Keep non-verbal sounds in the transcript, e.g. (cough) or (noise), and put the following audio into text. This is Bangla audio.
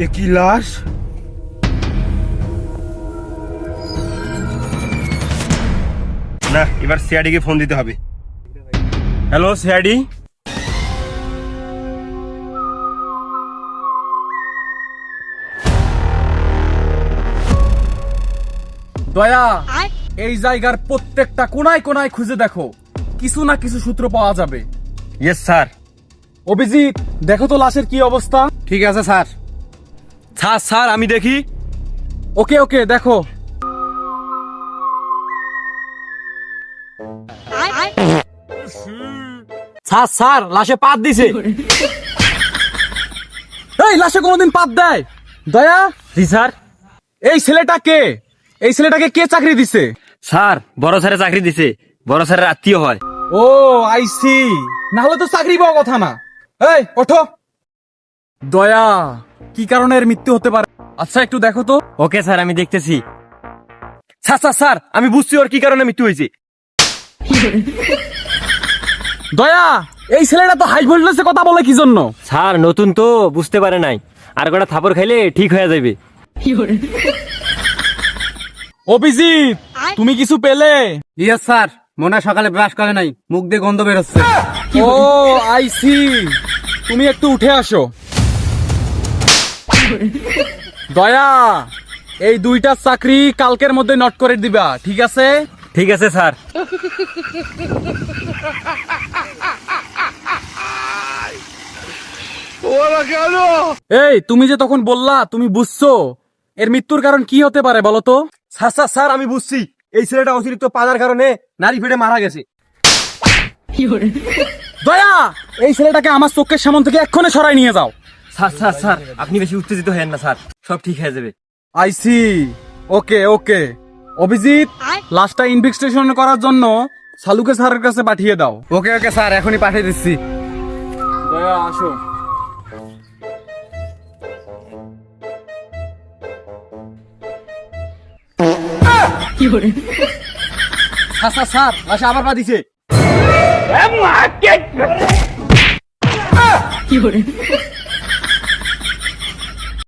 এ কি লাশ না এবার সিআইডিকে ফোন দিতে হবে হ্যালো সিআইডি দয়া এই জায়গার প্রত্যেকটা কোনায় কোনায় খুঁজে দেখো। কিছু না কিছু সূত্র পাওয়া যাবে। ইয়েস স্যার অভিজিৎ দেখো তো লাশের কি অবস্থা। ঠিক আছে স্যার স্যার স্যার আমি দেখি। ওকে ওকে দেখো। স্যার স্যার লাশে পাত দিছে। এই লাশে কোনোদিন পাত দেয়। দয়া। জি স্যার এই ছেলেটা কে? এই ছেলেটাকে কে চাকরি দিছে? স্যার বড় স্যারে চাকরি দিছে। বড় স্যারের আত্মীয় হয়। ও আইসি না হলে তো চাকরি পাওয়া কথা না। এই ওঠো। দয়া কি কারণে এর মৃত্যু হতে পারে? আচ্ছা একটু দেখো তো। ওকে স্যার আমি দেখতেছি। স্যার স্যার স্যার আমি বুঝছি ওর কি কারণে মৃত্যু হয়েছে। (laughs) দয়া এই ছেলেটা তো হাই ভোল্টেজে কথা বলে কি জন্য? স্যার নতুন তো বুঝতে পারে নাই। আর কটা থাপড় খাইলে ঠিক হয়ে যাবে। অভিজিৎ তুমি কিছু পেলে? Yes sir. মনে সকালে ব্রাশ করে নাই। মুখ দিয়ে গন্ধ বেরোচ্ছে। ও আইসি তুমি একটু উঠে আসো। দয়া এই দুইটা চাকরি কালকের মধ্যে নোট করে দিবা ঠিক আছে? ঠিক আছে স্যার। এই তুমি যে তখন বললা তুমি বুঝছ। এর মৃত্যুর কারণ কি হতে পারে বলো তো? স্যার স্যার স্যার আমি বুঝছি। এই ছেলেটা অতিরিক্ত পাজার কারণে নারী ফেটে মারা গেছে। দয়া এই ছেলেটাকে আমার চোখের সামন থেকে এক্ষণে সরাই নিয়ে যাও। স্যার স্যার স্যার আপনি বেশি উত্তেজিত হেন না স্যার। সব ঠিক হয়ে যাবে। আইসি ওকে ওকে। অভিজিৎ লাস্টটা ইনভেস্টিগেশন করার জন্য সালুকে স্যারের কাছে পাঠিয়ে দাও। ওকে ওকে স্যার এখনই পাঠিয়ে দিচ্ছি। দয়া আসো। স্যার স্যার স্যার লাশে আবার পা দিছে